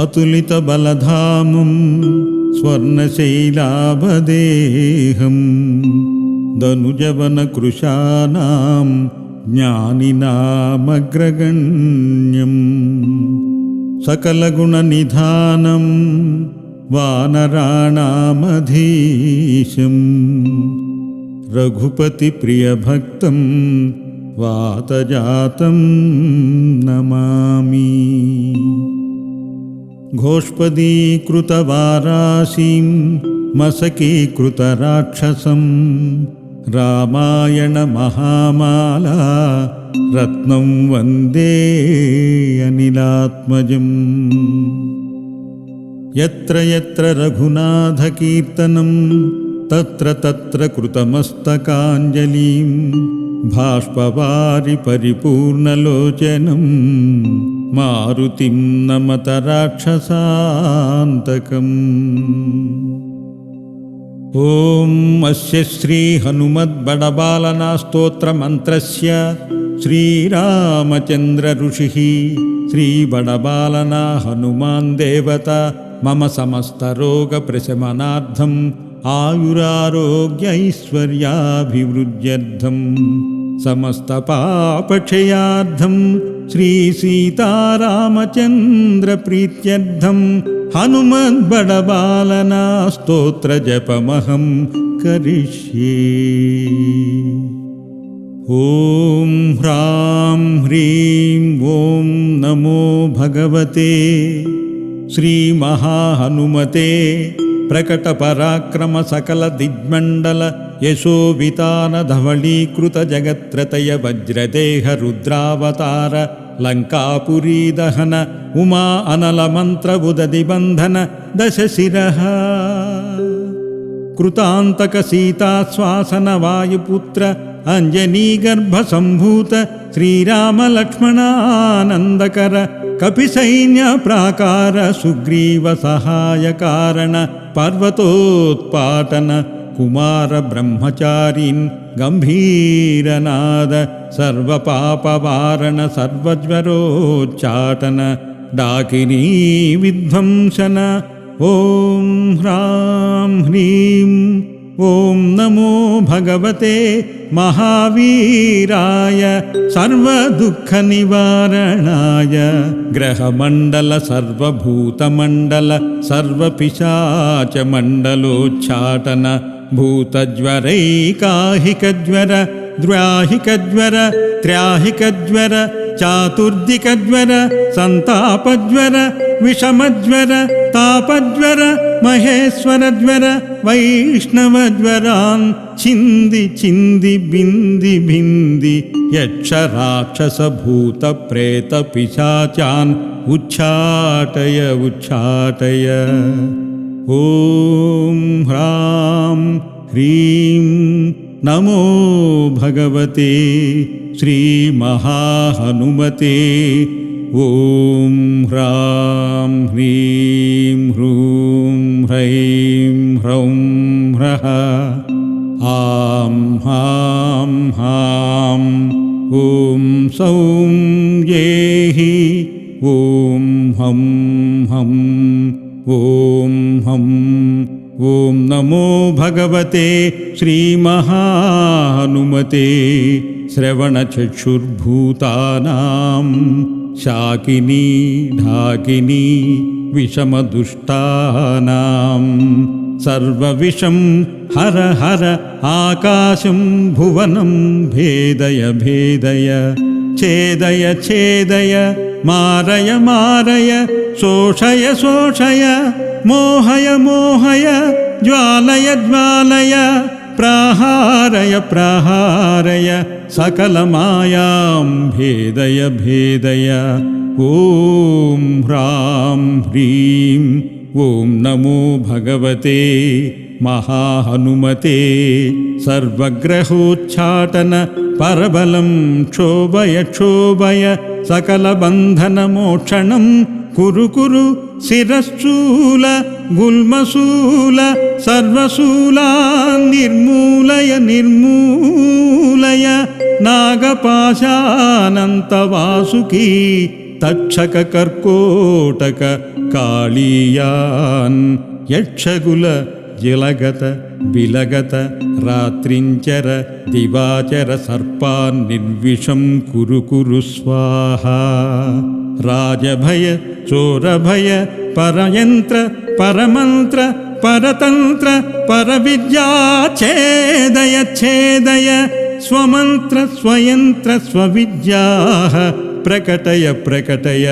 अतुलितबलधामं स्वर्णशैलाभदेहं दनुजवनकृशानां ज्ञानिनामग्रगण्यम् सकलगुणनिधानं वानराणामधीशम् रघुपतिप्रियभक्तं वातजातं नमामि घोष्पदीकृतवाराशिं मसकीकृतराक्षसं रामायणमहामाला रत्नं वन्दे अनिलात्मजम्। यत्र यत्र रघुनाथकीर्तनं तत्र तत्र कृतमस्तकाञ्जलिं भाष्पवारि परिपूर्णलोचनं मारुतिं नमत राक्षसान्तकम्। ॐ अस्य श्रीहनुमद्बडबालनास्तोत्रमन्त्रस्य श्रीरामचन्द्रऋषिः श्रीबडबालना हनुमान् देवता मम समस्तरोगप्रशमनार्थम् आयुरारोग्यैश्वर्याभिवृद्ध्यर्थं समस्तपापक्षयार्थं श्रीसीतारामचन्द्रप्रीत्यर्थं हनुमद्बडबालना स्तोत्रजपमहं करिष्ये। ॐ ह्रां ह्रीं ॐ नमो भगवते। श्रीमहाहनुमते प्रकटपराक्रमसकलदिग्मण्डल यशोवितानधवळीकृतजगत्त्रतय वज्रदेहरुद्रावतार लङ्कापुरीदहन उमा अनलमन्त्रबुददिबन्धन दशशिरः। कृतान्तकसीताश्वासनवायुपुत्र अञ्जनीगर्भसम्भूत श्रीरामलक्ष्मणानन्दकर कपिसैन्यप्राकार सुग्रीवसहायकारण पर्वतोत्पाटन कुमारब्रह्मचारीन् गम्भीरनाद सर्वपापवारण सर्वज्वरोच्चाटन डाकिनी विध्वंसन। ॐ ह्रां ह्रीं ॐ नमो भगवते महावीराय सर्वदुःखनिवारणाय ग्रहमण्डल सर्वभूतमण्डल सर्वपिशाचमण्डलोच्चाटन भूतज्वरैकाहिकज्वर द्व्याहिकज्वर त्र्याहिकज्वर चातुर्दिकज्वर सन्तापज्वर विषमज्वर तापज्वर महेश्वरज्वर वैष्णवज्वरान् छिन्दि छिन्दि बिन्दि भिन्दि यक्षराक्षसभूतप्रेतपिशाचान् उच्चाटय उच्चाटय ॐ ह्रां ह्रीं नमो भगवते श्रीमहाहनुमते ॐ ह्रां ह्रीं ह्रूं ह्रैं ह्रौं ह्रः आं हां हां ॐ सौं येहि ॐ हं हं ॐ हं ॐ नमो भगवते श्रीमहानुमते श्रवणचक्षुर्भूतानां शाकिनी ढाकिनी विषमदुष्टानां सर्वविषं हर हर आकाशं भुवनं भेदय भेदय छेदय छेदय मारय मारय शोषय शोषय मोहय मोहय ज्वालय ज्वालय प्राहारय प्राहारय सकलमायां भेदय भेदय ॐ ह्रां ह्रीं ॐ नमो भगवते महाहनुमते सर्वग्रहोच्चाटन परबलं क्षोभय क्षोभय सकलबन्धनमोक्षणं कुरु कुरु शिरःशूल गुल्मशूल सर्वशूलान् निर्मूलय निर्मूलय नागपाशानन्तवासुकी तक्षककर्कोटक काळीयान् यक्षकुल जिलगत बिलगत रात्रिञ्चर दिवाचर सर्पान् निर्विषं कुरु कुरु स्वाहा राजभय चोरभय परयन्त्र परमन्त्र परतन्त्र परविद्या छेदय छेदय स्वमन्त्र स्वयन्त्र स्वविद्याः प्रकटय प्रकटय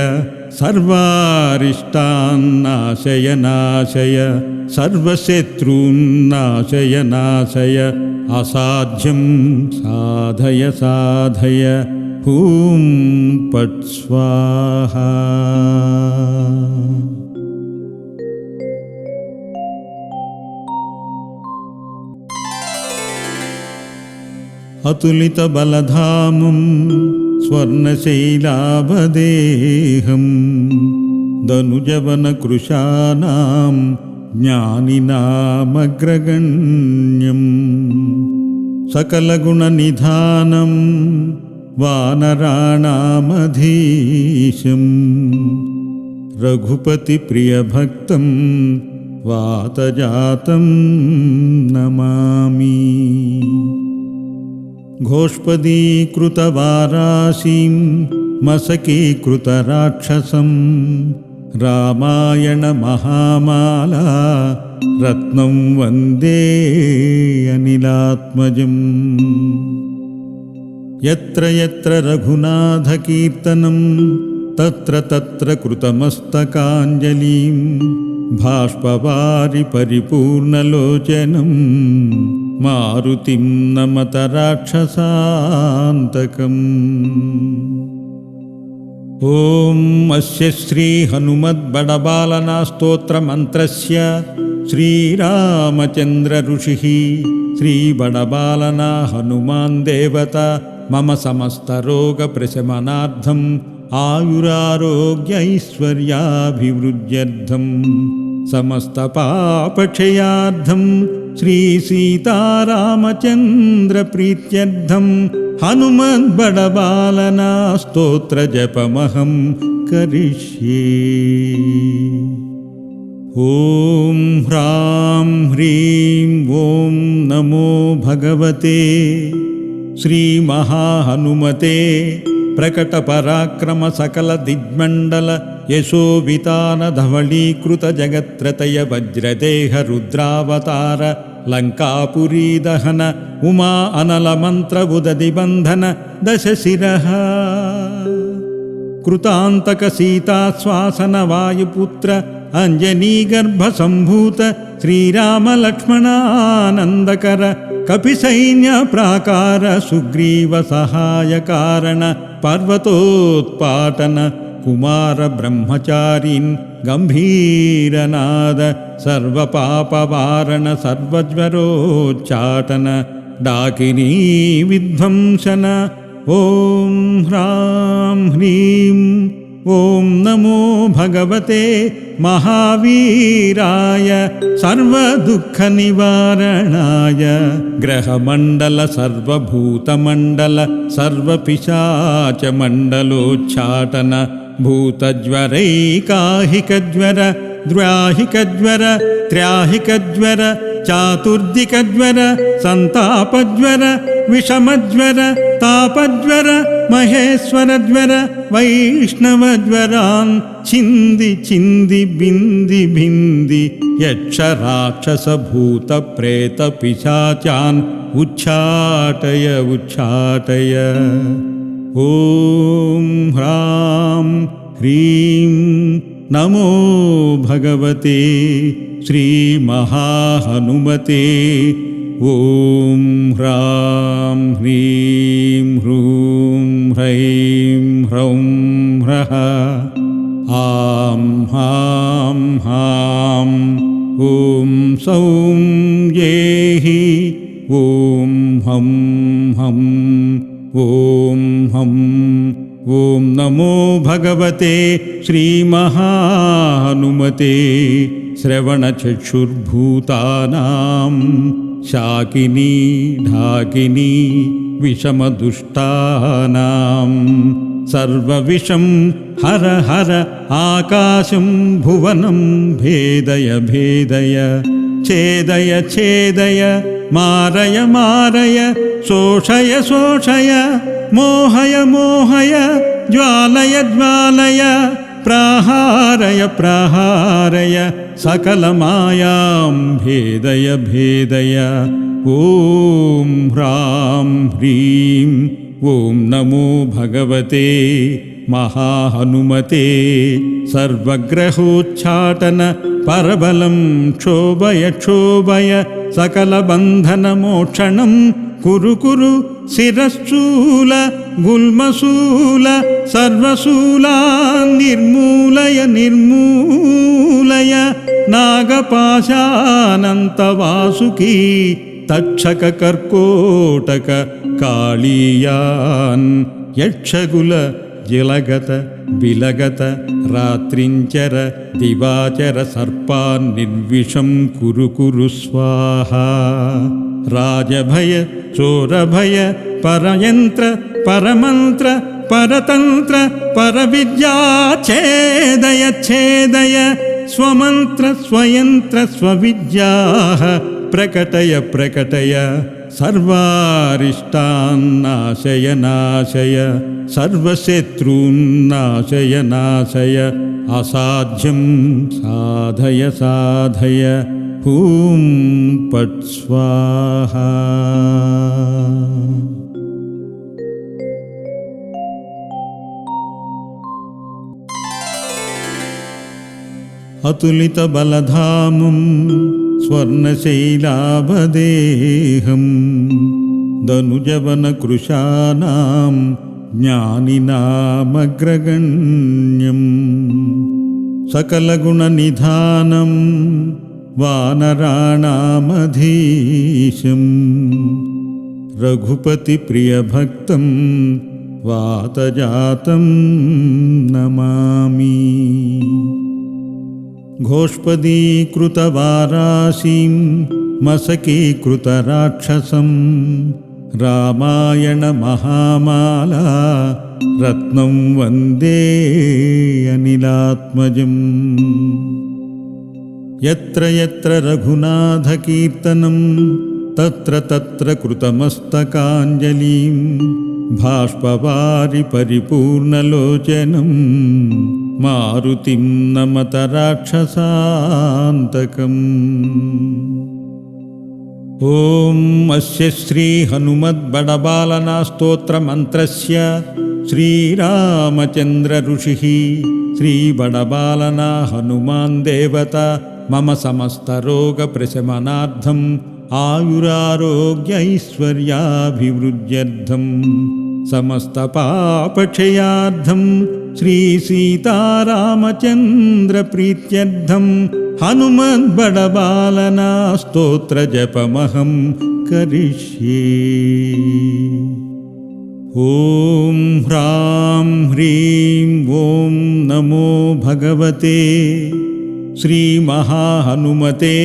सर्वारिष्टान्नाशय नाशय सर्वशत्रून्नाशय नाशय असाध्यं साधय साधय हूं पट् स्वाहा। अतुलितबलधामं स्वर्णशैलाभदेहं दनुजवनकृशानां ज्ञानिनामग्रगण्यं सकलगुणनिधानं वानराणामधीशं रघुपतिप्रियभक्तं वातजातं नमामि घोष्पदीकृतवाराशीं मसकीकृतराक्षसं रामायणमहामाला रत्नं वन्दे अनिलात्मजम्। यत्र यत्र रघुनाथकीर्तनं तत्र तत्र कृतमस्तकाञ्जलिं भाष्पवारि परिपूर्णलोचनं मारुतिं नमत राक्षसान्तकम् ॐ अस्य श्रीहनुमद्बडबालनास्तोत्रमन्त्रस्य श्रीरामचन्द्रऋषिः श्रीबडबालना हनुमान् देवता मम समस्तरोगप्रशमनार्थम् आयुरारोग्यैश्वर्याभिवृद्ध्यर्थं समस्तपापक्षयार्थं श्रीसीतारामचन्द्रप्रीत्यर्थं हनुमद्बडबालना स्तोत्रजपमहं करिष्ये। ॐ ह्रां ह्रीं ॐ नमो भगवते श्रीमहाहनुमते प्रकटपराक्रमसकलदिग्मण्डल यशोवितानधवळीकृतजगत्त्रतय वज्रदेहरुद्रावतार लङ्कापुरीदहन उमा अनलमन्त्रबुददिबन्धन दशशिरः कृतान्तकसीताश्वासनवायुपुत्र अञ्जनीगर्भसम्भूत श्रीरामलक्ष्मणानन्दकर कपिसैन्यप्राकार सुग्रीवसहायकारण पर्वतोत्पाटन कुमारब्रह्मचारीन् गम्भीरनाद सर्वपापवारण सर्वज्वरोच्चाटन डाकिनी विध्वंसन। ॐ ह्रां ह्रीं ॐ नमो भगवते महावीराय सर्वदुःखनिवारणाय ग्रहमण्डल सर्वभूतमण्डल सर्वपिशाचमण्डलोच्चाटन भूतज्वरैकाहिकज्वर द्व्याहिकज्वर त्र्याहिकज्वर चातुर्दिकज्वर सन्तापज्वर विषमज्वर तापज्वर महेश्वरज्वर वैष्णवज्वरान् छिन्दि छिन्दि बिन्दि भिन्दि यक्षराक्षसभूतप्रेतपिशाचान् उच्चाटय उच्चाटय ॐ ह्रां ह्रीं नमो भगवते श्रीमहाहनुमते ॐ ह्रां ह्रीं ह्रूं ह्रैं ह्रौं ह्रः आं हां हां ॐ सौं येहि नमो भगवते श्रीमहानुमते श्रवणचक्षुर्भूतानां शाकिनी ढाकिनी विषमदुष्टानां सर्वविषं हर हर आकाशं भुवनं भेदय भेदय छेदय छेदय मारय मारय शोषय शोषय मोहय मोहय ज्वालय ज्वालय प्राहारय प्राहारय सकलमायां भेदय भेदय। ॐ ह्रां ह्रीं ॐ नमो भगवते महाहनुमते। सर्वग्रहोच्चाटन परबलं क्षोभय क्षोभय కురుకురు శిరశ్చూల గుల్మశూల సర్వశూలా నిర్మూలయ నిర్మూలయ నాగపాశానంత వాసుకీ తక్షక కర్కోటక కాళీయాన్ యక్షగుల జిలగత విలగత రాత్రించర దివాచర సర్పాన్ నిర్విషం కురు కురు స్వాహ. राजभय चोरभय परयन्त्र परमन्त्र परतन्त्र परविद्या छेदय छेदय स्वमन्त्र स्वयन्त्र स्वविद्याः प्रकटय प्रकटय सर्वारिष्टान्नाशय नाशय सर्वशत्रून्नाशय नाशय असाध्यं साधय साधय स्वाहा। अतुलितबलधामं स्वर्णशैलाभदेहं दनुजवनकृशानां ज्ञानिनामग्रगण्यं सकलगुणनिधानं वानराणामधीशं रघुपतिप्रियभक्तं वातजातं नमामि। घोष्पदीकृतवाराशीं मसकीकृतराक्षसं रामायणमहामाला रत्नं वन्दे अनिलात्मजम् यत्र यत्र रघुनाथकीर्तनं तत्र तत्र कृतमस्तकाञ्जलिं भाष्पवारि परिपूर्णलोचनं मारुतिं नमत राक्षसान्तकम् ॐ अस्य श्रीहनुमद्बडबालनास्तोत्रमन्त्रस्य श्रीरामचन्द्रऋषिः श्रीबडबालना हनुमान् देवता मम समस्तरोगप्रशमनार्थम् आयुरारोग्यैश्वर्याभिवृद्ध्यर्थं समस्तपापक्षयार्थं श्रीसीतारामचन्द्रप्रीत्यर्थं हनुमद्बडबालना स्तोत्रजपमहं करिष्ये। ॐ ह्रां ह्रीं ॐ नमो भगवते श्रीमहाहनुमते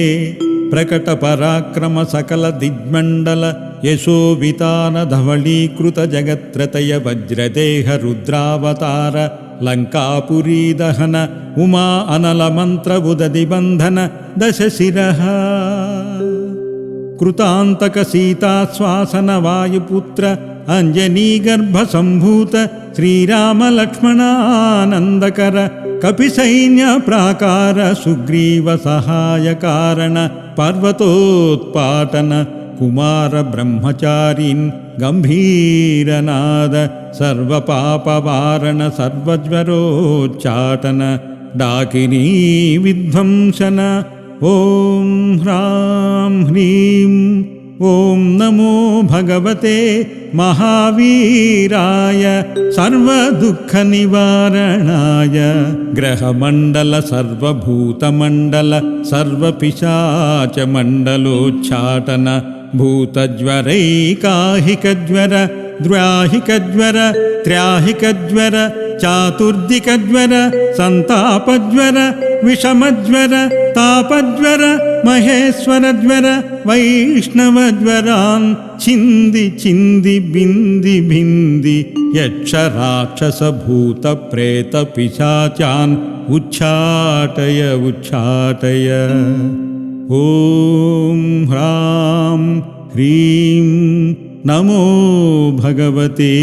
प्रकटपराक्रमसकलदिग्मण्डल यशोवितानधवळीकृतजगत्त्रतय वज्रदेहरुद्रावतार लङ्कापुरीदहन उमा अनलमन्त्रबुददिबन्धन दशशिरः कृतान्तकसीताश्वासनवायुपुत्र अञ्जनीगर्भसम्भूत श्रीरामलक्ष्मणानन्दकर कपिसैन्यप्राकार सुग्रीवसहायकारण पर्वतोत्पाटन कुमारब्रह्मचारीन् गम्भीरनाद सर्वपापवारण सर्वज्वरोच्चाटन डाकिनी विध्वंसन। ॐ ह्रां ह्रीं ॐ नमो भगवते महावीराय सर्वदुःखनिवारणाय ग्रहमण्डल सर्वभूतमण्डल सर्वपिशाचमण्डलोच्चाटन भूतज्वरैकाहिकज्वर द्व्याहिकज्वर त्र्याहिकज्वर चातुर्दिकज्वर सन्तापज्वर विषमज्वर तापज्वर महेश्वरज्वर वैष्णवज्वरान् चिन्दि चिन्दि बिन्दि भिन्दि यक्षराक्षसभूतप्रेतपिशाचान् उच्चाटय उच्चाटय ॐ ह्रां ह्रीं नमो भगवते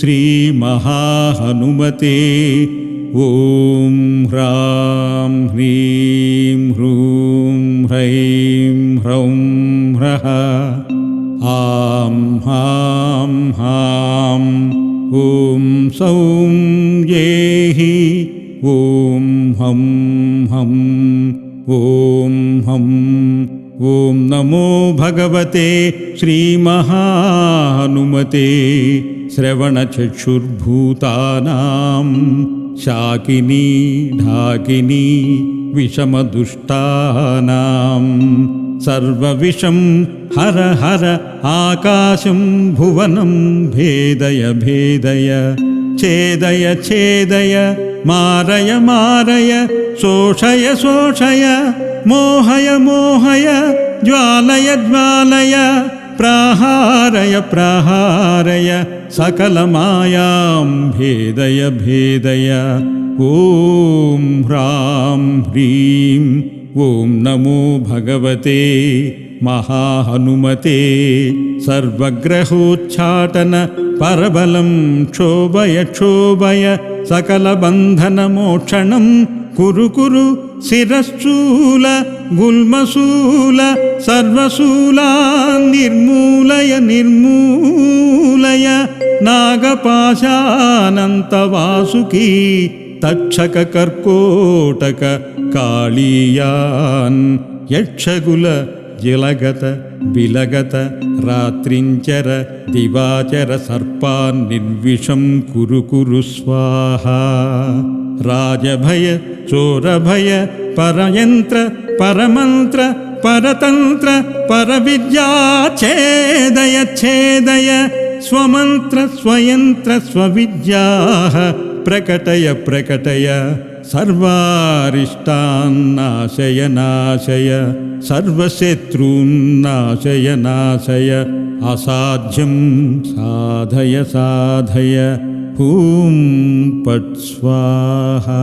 श्रीमहाहनुमते ॐ ह्रां ह्रीं ह्रूं ह्रैं ह्रौं ह्रः। आं हां हां ॐ सौं येहि। ॐ हं हं ॐ हं ॐ नमो भगवते श्रीमहानुमते श्रवणचक्षुर्भूतानां शाकिनी ढाकिनी विषमदुष्टानां सर्वविषं हर हर आकाशं भुवनं भेदय भेदय छेदय छेदय मारय मारय शोषय शोषय मोहय मोहय ज्वालय ज्वालय प्राहारय प्राहारय सकलमायां भेदय भेदय। ॐ ह्रां ह्रीं ॐ नमो भगवते महाहनुमते। सर्वग्रहोच्चाटन परबलं क्षोभय क्षोभय కురుకురు శిరశ్చూల గుల్మశూల సర్వశూలా నిర్మూలయ నిర్మూలయ నాగపాశానంత వాసుకీ తక్షక కర్కోటక కాళీయాన్ యక్షగుల జిలగత बिलगत रात्रिञ्चर दिवाचर सर्पान् निर्विषं कुरु कुरु स्वाहा राजभय चोरभय परयन्त्र परमन्त्र परतन्त्र परविद्या छेदय छेदय स्वमन्त्र स्वयन्त्र स्वविद्याः प्रकटय प्रकटय सर्वारिष्टान्नाशय नाशय सर्वशत्रून्नाशय नाशय असाध्यं साधय साधय हूं पट् स्वाहा